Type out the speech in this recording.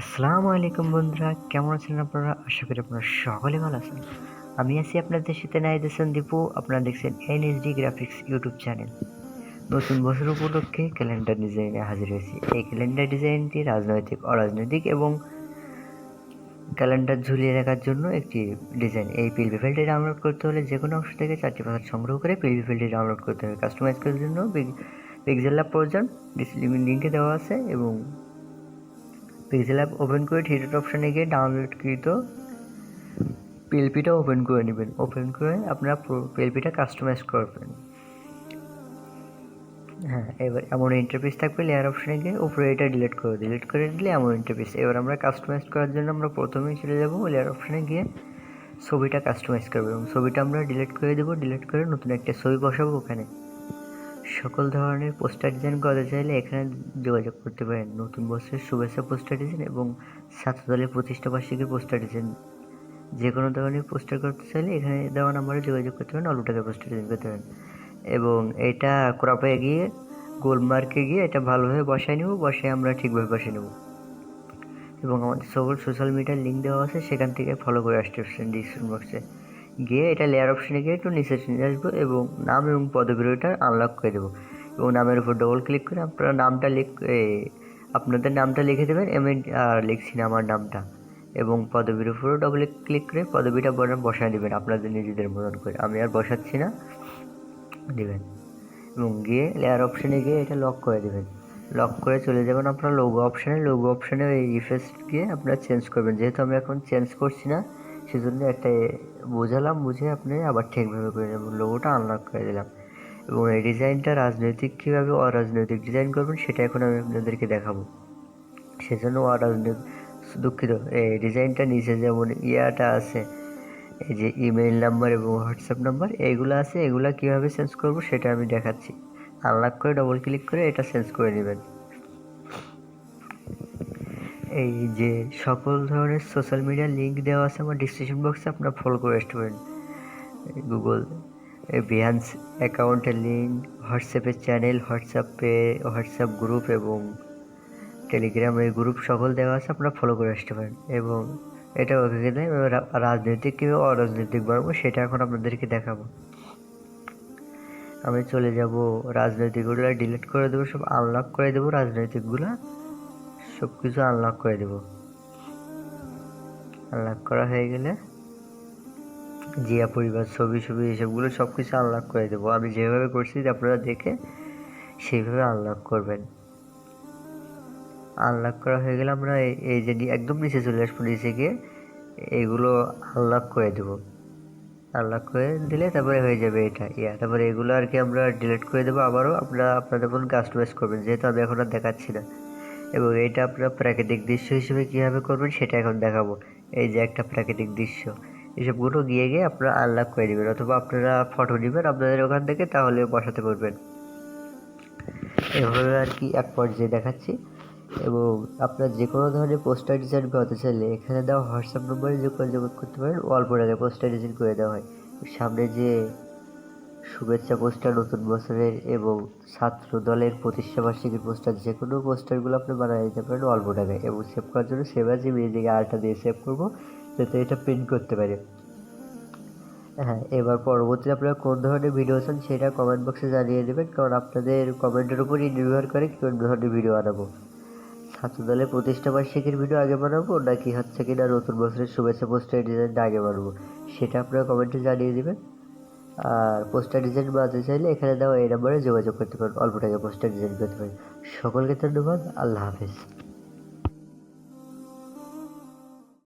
আসসালামু আলাইকুম বন্ধুরা, কেমন আছেন আপনারা? আশা করি আপনারা সকলে ভালো আছেন। আমি আছি আপনাদের সাথে নাইদ হাসান দীপু আপনারা দেখছেন এনএসডি গ্রাফিক্স ইউটিউব চ্যানেল নতুন বছর উপলক্ষে ক্যালেন্ডার ডিজাইনে হাজির হয়েছি। এই ক্যালেন্ডার ডিজাইনটি রাজনৈতিক, অরাজনৈতিক এবং ক্যালেন্ডার ঝুলিয়ে রাখার জন্য একটি ডিজাইন এই পিলবি ফাইলটি ডাউনলোড করতে হলে যে কোনো অংশ থেকে চারটি পাতা সংগ্রহ করে পিলবি ফাইলটি ডাউনলোড করতে হবে। কাস্টমাইজ করার জন্য পিক্সেল ল্যাব প্রয়োজন। লিঙ্কে দেওয়া আছে এবং পিক্সেল অ্যাপ ওপেন করে থিয়েটার অপশানে গিয়ে ডাউনলোডকৃত পিএলপিটা ওপেন করে নেবেন। ওপেন করে আপনারা পিএলপিটা কাস্টমাইজ করবেন। হ্যাঁ এবার এমন ইন্টারফেস থাকবে লেয়ার অপশানে গিয়ে উপরে এটা ডিলিট করে ডিলিট করে দিলে এমন ইন্টারফেস এবার আমরা কাস্টমাইজ করার জন্য আমরা প্রথমেই চলে যাব লেয়ার অপশানে গিয়ে ছবিটা কাস্টমাইজ করব। এবং ছবিটা আমরা ডিলিট করে দেবো। ডিলিট করে নতুন একটা ছবি বসাবো ওখানে। সকল ধরনের পোস্টার ডিজাইন করতে চাইলে এখানে যোগাযোগ করতে পারেন। নতুন বছরের শুভেচ্ছা পোস্টার ডিজাইন এবং ছাত্রদলের প্রতিষ্ঠা বার্ষিকীর পোস্টার ডিজাইন। যে কোনো ধরনের পোস্টার করতে চাইলে এখানে দেওয়া নাম্বারে যোগাযোগ করতে পারেন, অল্প টাকা পোস্টার ডিজাইন করতে পারেন। এবং এটা ক্রপে গিয়ে গোলমার্কে গিয়ে এটা ভালোভাবে বসায় নেব, বসায় আমরা ঠিকভাবে বসে নেব। এবং আমাদের সকল সোশ্যাল মিডিয়ার লিঙ্ক দেওয়া আছে, সেখান থেকে ফলো করে আসতে পারছেন ডিসক্রিপশন বক্সে গিয়ে এটা লেয়ার অপশানে গিয়ে একটু নিচে নিয়ে আসব এবং নাম এবং পদবিটা আনলক করে দেবো। এবং নামের উপর ডবল ক্লিক করে আপনারা নামটা লিখ আপনাদের নামটা লিখে দেবেন এম আর লিখছি না আমার নামটা। এবং পদবীর উপরও ডবল ক্লিক করে পদবিটা বসায় দেবেন আপনাদের নিজেদের মতন করে। আমি আর বসাচ্ছি না, দেবেন। এবং গিয়ে লেয়ার অপশানে গিয়ে এটা লক করে দেবেন। লক করে চলে যাবেন আপনার লোগো অপশানে লোগো অপশানে ওই ইফেক্ট গিয়ে আপনারা চেঞ্জ করবেন। যেহেতু আমি এখন চেঞ্জ করছি না সেজন্য একটা বোঝালাম, বুঝে আপনি আবার ঠিকভাবে করে নেবেন। লোগোটা আনলক করে দিলাম। এবং এই ডিজাইনটা রাজনৈতিক কীভাবে অরাজনৈতিক ডিজাইন করবেন, সেটা এখন আমি আপনাদেরকে দেখাবো। সেজন্য অরাজনৈতিক, দুঃখিত, এই ডিজাইনটা নিচে যেমন ইয়াটা আছে, এই যে ইমেল নাম্বার এবং হোয়াটসঅ্যাপ নাম্বার এইগুলো আছে, এগুলো কীভাবে চেঞ্জ করব সেটা আমি দেখাচ্ছি। আনলক করে ডবল ক্লিক করে এটা চেঞ্জ করে নেবেন। এই যে সকল ধরনের সোশ্যাল মিডিয়ার লিঙ্ক দেওয়া আছে আমার ডিসক্রিপশন বক্সে আপনারা ফলো করে আসতে পারেন। গুগল বিহান্স অ্যাকাউন্টের লিঙ্ক হোয়াটসঅ্যাপের চ্যানেল হোয়াটসঅ্যাপে হোয়াটসঅ্যাপ গ্রুপ এবং টেলিগ্রাম এই গ্রুপ সকল দেওয়া আছে, আপনারা ফলো করে আসতে পারেন। এবং এটা দেয় রাজনৈতিক কিংবা অরাজনৈতিক বাড়বো সেটা এখন আপনাদেরকে দেখাবো। আমি চলে যাব, রাজনৈতিকগুলো ডিলিট করে দেবো, সব আনলক করে দেবো রাজনৈতিকগুলো। সব কিছু আনলক করে দেব। আনলক করা হয়ে গেলে জিয়া পরিবার, ছবি ছবি এসবগুলো সব কিছু আনলক করে দেবো। আমি যেভাবে করছি আপনারা দেখে সেইভাবে আনলক করবেন। আনলক করা হয়ে গেলে আমরা এই যে একদম নিচে চলে আসব, নিচে গিয়ে এগুলো আনলক করে দেবো। আনলক করে দিলে তারপরে হয়ে যাবে এটা। ইয়া, তারপরে এগুলো আর কি আমরা ডিলিট করে দেবো। আবারও আপনারা, আপনাদের ফোন কাস্টমাইজ করবেন। যেহেতু আমি এখন আর দেখাচ্ছি না। এবং এটা আপনারা প্রাকৃতিক দৃশ্য হিসেবে কীভাবে করবেন সেটা এখন দেখাবো। এই যে একটা প্রাকৃতিক দৃশ্য। এসবগুলো গিয়ে গিয়ে আপনারা আনলক করে দেবেন অথবা আপনারা ফটো নেবেন আপনাদের ওখান থেকে তাহলে বসাতে পারবেন। এভাবে আর কি এক পর্যায়ে দেখাচ্ছি এবং আপনার যে কোনো ধরনের পোস্টার ডিজাইন করতে চাইলে এখানে দেওয়া হোয়াটসঅ্যাপ নম্বরে যোগাযোগ করতে পারেন। অল্প টাকায় পোস্টার ডিজাইন করে দেওয়া হয়। সামনে যে শুভেচ্ছা পোস্টার, নতুন বছরের এবং ছাত্র দলের প্রতিষ্ঠা বার্ষিকীর পোস্টার, যে কোনো পোস্টারগুলো আপনি বানিয়ে দিতে পারেন অল্প টাকায় এবং সেভ করার জন্য সেভ আছে মিউজিকে আরটা দিয়ে সেভ করব যাতে এটা প্রিন্ট করতে পারে। হ্যাঁ এবার পরবর্তীতে আপনারা কোন ধরনের ভিডিও চান সেটা কমেন্ট বক্সে জানিয়ে দেবেন, কারণ আপনাদের কমেন্টের উপরই নির্ভর করে কোন ধরনের ভিডিও বানাবো। ছাত্রদলের প্রতিষ্ঠা বার্ষিকীর ভিডিও আগে বানাবো নাকি হচ্ছে কিনা নতুন বছরের শুভেচ্ছা পোস্টার ডিজাইনটা আগে বানাবো, সেটা আপনারা কমেন্টে জানিয়ে দেবেন। আর পোস্টার ডিজাইন বানাতে চাইলে এখানে দেওয়া এই নাম্বারে যোগাযোগ করতে পারেন, অল্প টাকা পোস্টার ডিজাইন করতে পারেন। সকলকে ধন্যবাদ, আল্লাহ হাফিজ।